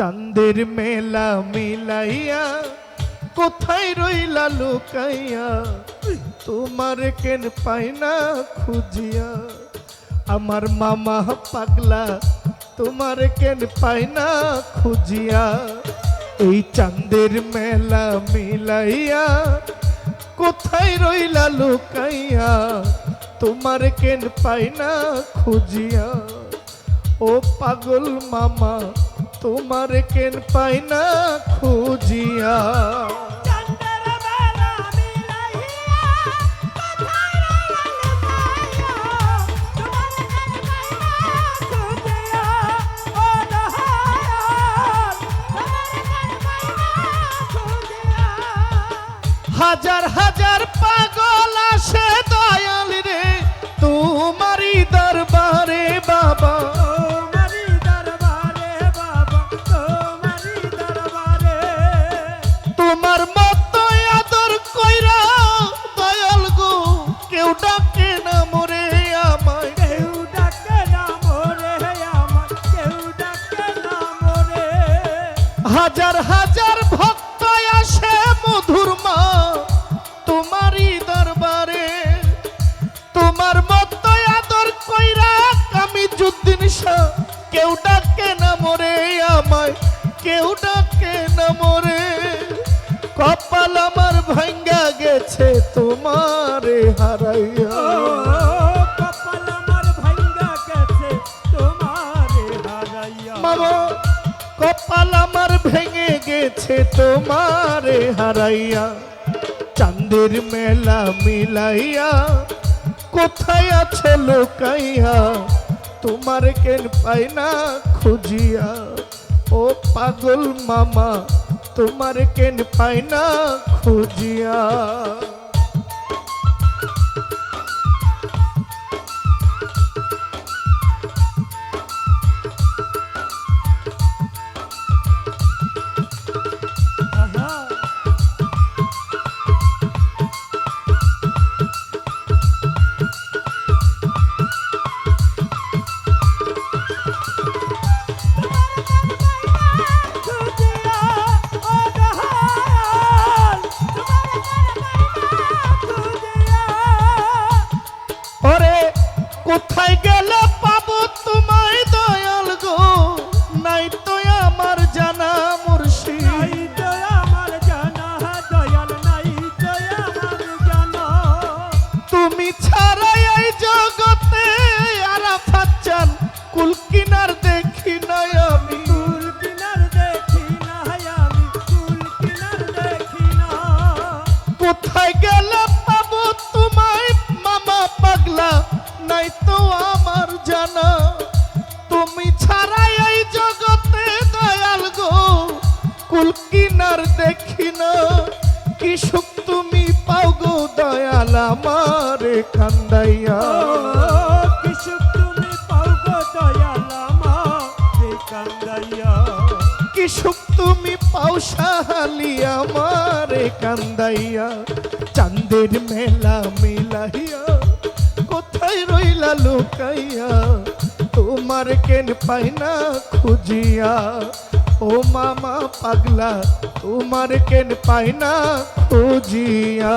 চাঁদের মেলা মিলাইয়া কোথায় রইলা লুকাইয়া? তোমার কেন পাই না খুঁজিয়া? আমার মামা পাগলা, তোমার কেন পাই না খুঁজিয়া? এই চাঁদের মেলা মিলাইয়া কোথায় রইলা লুকাইয়া? তোমার কেন পাই না খুঁজিয়া? ও পাগল মামা তোমার কেন পাই না খুঁজিয়া? চন্দ্র বেলা শাহ কেউ ডাকে না মরে আমায় কেউ ডাকে না মরে। কপাল আমার ভাঙ্গা গেছে তোমারে হারাইয়া। কপাল আমার ভাঙ্গা গেছে তোমারে হারাইয়া। মামা কপাল আমার ভেঙে গেছে তোমারে হারাইয়া। চাঁদের মেলা মিলাইয়া কোথায় আছে লোকাইয়া? তোমার কেন পাই না খুঁজিয়া? ও পাগল মামা তোমার কেন পাই না খুঁজিয়া? কুল কিনার দেখি নাই আমি। কুল কিনার দেখি না আমি। কুল কিনার দেখি না। কোথায় গেলে পাবো তোমায়? মামা পাগলা নাই তো আমার জানা। তুমি ছাড়াই এই জগতে দয়াল গো। কুল কিনার দেখি না। কি সুখ তুমি পাও গো দয়াল আমারে কান্দাইয়া। সুখ তুমি পাও সাহালি আমারে কান্দাইয়া। চাঁদের মেলা মিলাইয়া, কোথায় রইলা লুকাইয়া? তোমার কেন পাই না খুঁজিয়া? ও মামা পাগলা, তোমার কেন পাই না খুঁজিয়া?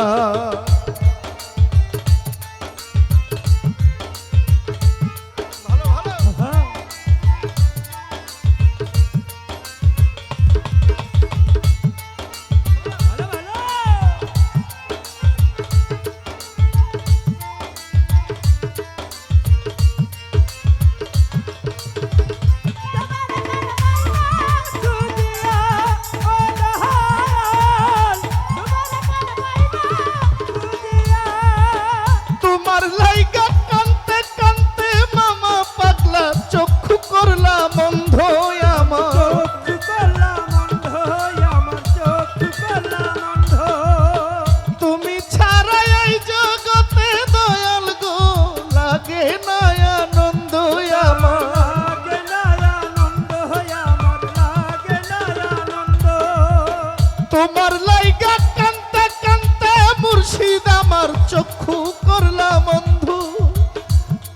তোমার লাইগা কানতে কানতে মুর্শিদ আমার চক্ষু করলা বন্ধু।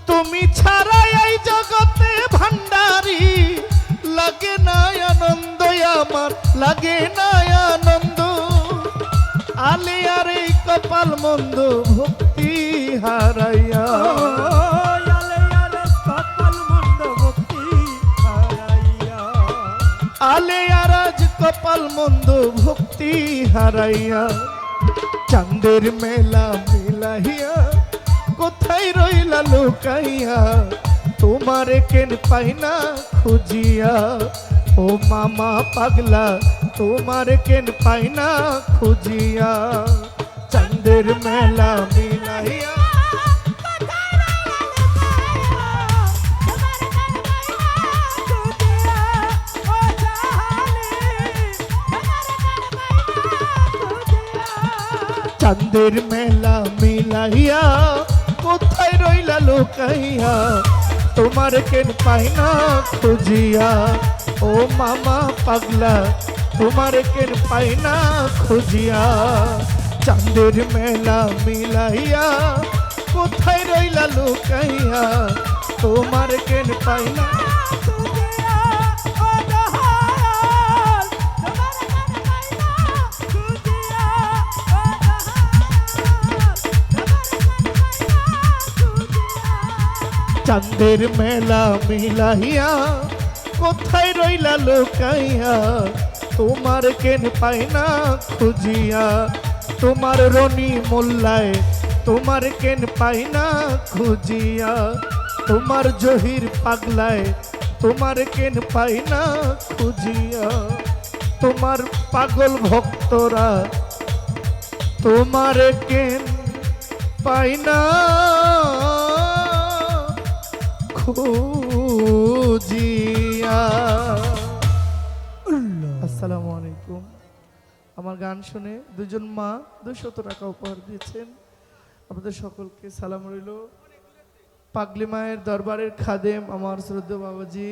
তুমি ছাড়া এই জগতে ভান্ডারি। লাগে না আনন্দ আমার, লাগে না আনন্দ। আলিয়ার কপাল মন্দ ভক্তি হারাইয়া। মন্দ ভক্তি হারাইয়া, চাঁদের মেলা মিলাইয়া কোথায় রইলা লুকাইয়া, তোমার কেন পাই না খুঁজিয়া? ও মামা পাগলা, তোমার কেন পাই না খুঁজিয়া? চাঁদের মেলা মিলাইয়া চাঁদের মেলা মিলাইয়া, কোথায় রইলা লুকাইয়া? তোমার কেন পাই না খুঁজিয়া? ও মামা পাগলা, তোমার কেন পাই না খুঁজিয়া? চাঁদের মেলা মিলাইয়া, কোথায় রইলা লুকাইয়া? তোমার কেন পাই না চাঁদের মেলা মিলাইয়া কোথায় রইলা লুকাইয়া? তোমার কেন পাই না খুঁজিয়া? তোমার রনি মোল্লায় তোমার কেন পাই না খুঁজিয়া? তোমার জহির পাগলায় তোমার কেন পাই না খুঁজিয়া? তোমার পাগল ভক্তরা তোমার কেন পাই না খুঁজিয়া। আসসালামু আলাইকুম। আমার গান শুনে দুজন মা দুশত টাকা উপহার দিয়েছেন। আমাদের সকলকে সালাম রইল। পাগলি মায়ের দরবারের খাদেম আমার শ্রদ্ধা বাবাজি।